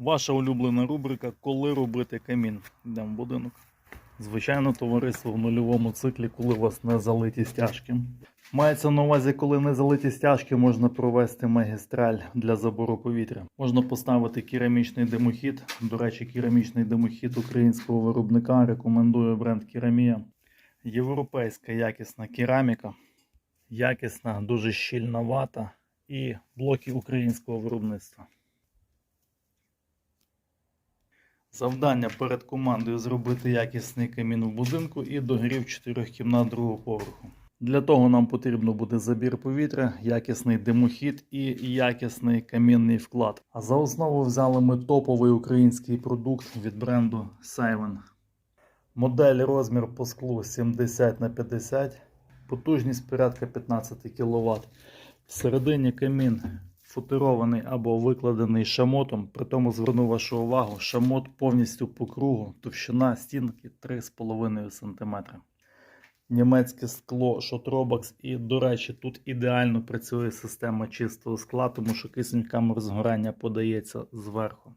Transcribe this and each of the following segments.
Ваша улюблена рубрика Коли робити камін. Йдемо в будинок. Звичайно, товариство в нульовому циклі, коли у вас не залиті стяжки. Мається на увазі, коли не залиті стяжки, можна провести магістраль для забору повітря. Можна поставити керамічний димохід. До речі, керамічний димохід українського виробника рекомендує бренд Керамія. Європейська якісна кераміка, якісна, дуже щільна вата і блоки українського виробництва. Завдання перед командою зробити якісний камін в будинку і догрів чотирьох кімнат другого поверху. Для того нам потрібно буде забір повітря, якісний димохід і якісний камінний вклад. А за основу взяли ми топовий український продукт від бренду Seiven. Модель розмір по склу 70 на 50, потужність порядка 15 кВт. Всередині камін футирований або викладений шамотом. При тому зверну вашу увагу, шамот повністю по кругу, товщина стінки 3,5 см. Німецьке скло Shotrobox і, до речі, тут ідеально працює система чистого скла, тому що кисень камер згорання подається зверху.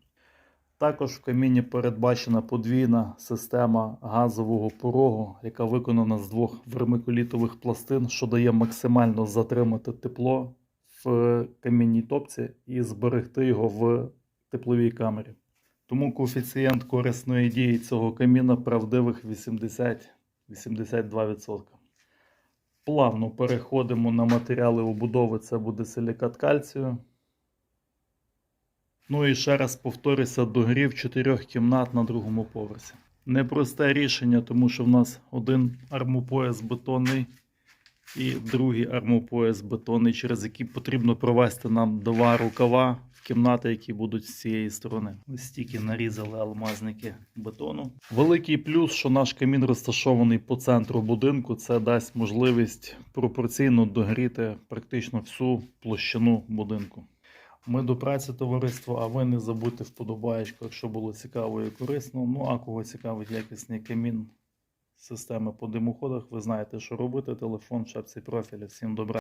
Також в каміні передбачена подвійна система газового порогу, яка виконана з двох вермикулітових пластин, що дає максимально затримати тепло в камінній топці і зберегти його в тепловій камері. Тому коефіцієнт корисної дії цього каміна правдивих 80-82%. Плавно переходимо на матеріали обудови. Це буде силікат кальцію. Ну і ще раз повторюся, догрів чотирьох кімнат на другому поверсі. Непросте рішення, тому що в нас один армопояс бетонний і другий армопояс бетонний, через який потрібно провести нам два рукава в кімнати, які будуть з цієї сторони. Ось стільки нарізали алмазники бетону. Великий плюс, що наш камін розташований по центру будинку, це дасть можливість пропорційно догріти практично всю площину будинку. Ми до праці товариство, а ви не забудьте вподобаєчку, якщо було цікаво і корисно. Ну а кого цікавить якісний камін системи по димоходах, ви знаєте, що робити. Телефон в шапці профіля. Всім добра.